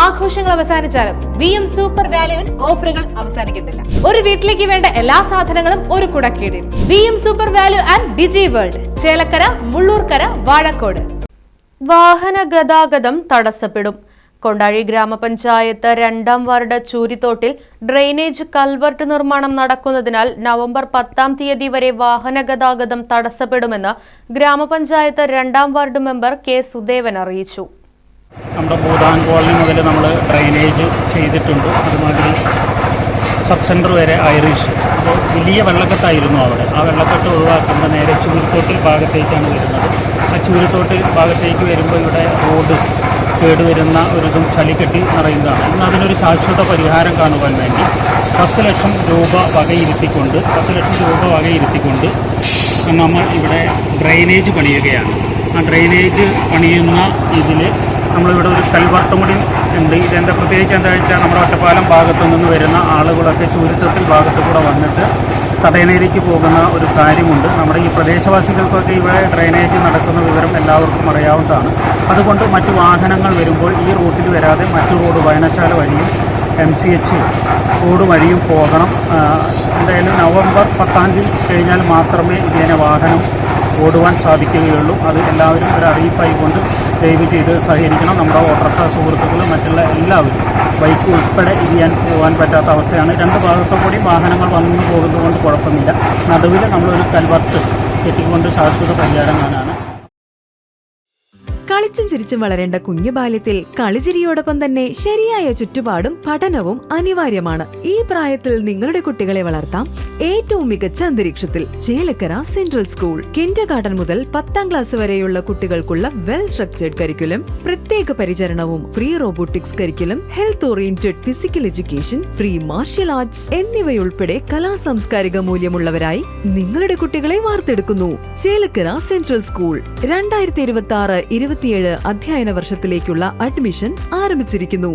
ആഘോഷങ്ങൾ അവസാനിച്ചാലും V M super വാല്യുവിൽ ഓഫറുകൾ അവസാനിക്കുന്നില്ല. ഒരു വീട്ടിലേക്ക് വേണ്ട എല്ലാ സാധനങ്ങളും ഒരു കുടക്കീടിൽ. V M super value and digi world Chelakkara Mullurkara Vazhakkode. വാഹന ഗതാഗതം തടസ്സപ്പെടും. കൊണ്ടാഴി ഗ്രാമപഞ്ചായത്ത് രണ്ടാം വാർഡ് ചൂരിത്തോട്ടിൽ ഡ്രെയിനേജ് കൽവർട്ട് നിർമ്മാണം നടക്കുന്നതിനാൽ നവംബർ പത്താം തീയതി വരെ വാഹന ഗതാഗതം തടസ്സപ്പെടുമെന്ന് ഗ്രാമപഞ്ചായത്ത് രണ്ടാം വാർഡ് മെമ്പർ കെ സുദേവൻ അറിയിച്ചു. നമ്മുടെ ഭൂതാൻ കോളനി മുതൽ നമ്മൾ ഡ്രൈനേജ് ചെയ്തിട്ടുണ്ട്. അതുമാതിരി സബ് സെന്റർ വരെ ഐറിഷ് അപ്പോൾ വലിയ വെള്ളക്കെട്ടായിരുന്നു അവിടെ. ആ വെള്ളക്കെട്ട് ഒഴിവാക്കുമ്പോൾ നേരെ ചൂരിത്തോട്ടിൽ ഭാഗത്തേക്കാണ് വരുന്നത്. ആ ചൂരിത്തോട്ടിൽ ഭാഗത്തേക്ക് വരുമ്പോൾ ഇവിടെ റോഡ് കേടുവരുന്ന ഒരു ഇതും ചളിക്കെട്ടി നിറയുന്നതാണ്. ഇന്ന് അതിനൊരു ശാശ്വത പരിഹാരം കാണുവാൻ വേണ്ടി പത്ത് ലക്ഷം രൂപ വകയിരുത്തിക്കൊണ്ട് പത്ത് ലക്ഷം രൂപ വകയിരുത്തിക്കൊണ്ട് നമ്മൾ ഇവിടെ ഡ്രൈനേജ് പണിയുകയാണ്. ആ ഡ്രൈനേജ് പണിയുന്ന ഇതിൽ നമ്മളിവിടെ ഒരു കൽവർത്തമുടി കൂടി ഉണ്ട്. ഇതെന്താ പ്രത്യേകിച്ച് എന്താ വെച്ചാൽ നമ്മുടെ ഒറ്റപ്പാലം ഭാഗത്തു നിന്ന് വരുന്ന ആളുകളൊക്കെ ചൂരിത്തത്തിൽ ഭാഗത്തു കൂടെ വന്നിട്ട് തടയണയിലേക്ക് പോകുന്ന ഒരു കാര്യമുണ്ട്. നമ്മുടെ ഈ പ്രദേശവാസികൾക്കൊക്കെ ഇവിടെ ഡ്രെയിനേജ് നടക്കുന്ന വിവരം എല്ലാവർക്കും അറിയാവുന്നതാണ്. അതുകൊണ്ട് മറ്റു വാഹനങ്ങൾ വരുമ്പോൾ ഈ റൂട്ടിൽ വരാതെ മറ്റു റോഡ് വായനശാല വഴിയും എം സി എച്ച് റോഡ് വഴിയും പോകണം. എന്തായാലും നവംബർ പത്താം തീയതി കഴിഞ്ഞാൽ മാത്രമേ ഇതിനെ വാഹനം ഓടുവാൻ സാധിക്കുകയുള്ളൂ. അത് എല്ലാവരും ഒരു അറിയിപ്പായി കൊണ്ട് ദയവ് ചെയ്ത് സഹകരിക്കണം. നമ്മുടെ ഓട്ടർക്കാർ സുഹൃത്തുക്കൾ മറ്റുള്ള എല്ലാവരും ബൈക്ക് ഉൾപ്പെടെ ഇരിയാൻ പോകാൻ പറ്റാത്ത അവസ്ഥയാണ്. രണ്ട് ഭാഗത്തും കൂടി വാഹനങ്ങൾ വന്നു പോകുന്നതുകൊണ്ട് കുഴപ്പമില്ല. നടുവിൽ നമ്മളൊരു കൽവത്ത് കെട്ടിക്കൊണ്ട് ശാശ്വത പരിഹാരം കാണാനാണ് കളിച്ചും ചിരിച്ചും വളരേണ്ട കുഞ്ഞു ബാല്യത്തിൽ കളിചിരിയോടൊപ്പം തന്നെ ശരിയായ ചുറ്റുപാടും പഠനവും അനിവാര്യമാണ്. ഈ പ്രായത്തിൽ നിങ്ങളുടെ കുട്ടികളെ വളർത്താം ഏറ്റവും മികച്ച അന്തരീക്ഷത്തിൽ Chelakkara central school. Kindergarten മുതൽ പത്താം ക്ലാസ് വരെയുള്ള കുട്ടികൾക്കുള്ള വെൽ സ്ട്രക്ചേർഡ് കരിക്കുലം പ്രത്യേക പരിചരണവും free robotics curriculum health oriented physical education free martial arts എന്നിവയുൾപ്പെടെ കലാ സാംസ്കാരിക മൂല്യമുള്ളവരായി നിങ്ങളുടെ കുട്ടികളെ വാർത്തെടുക്കുന്നു. Chelakkara central school. രണ്ടായിരത്തി ഇരുപത്തി ആറ് ഇരുപത്തിയേഴ് അധ്യയന വർഷത്തിലേക്കുള്ള അഡ്മിഷൻ ആരംഭിച്ചിരിക്കുന്നു.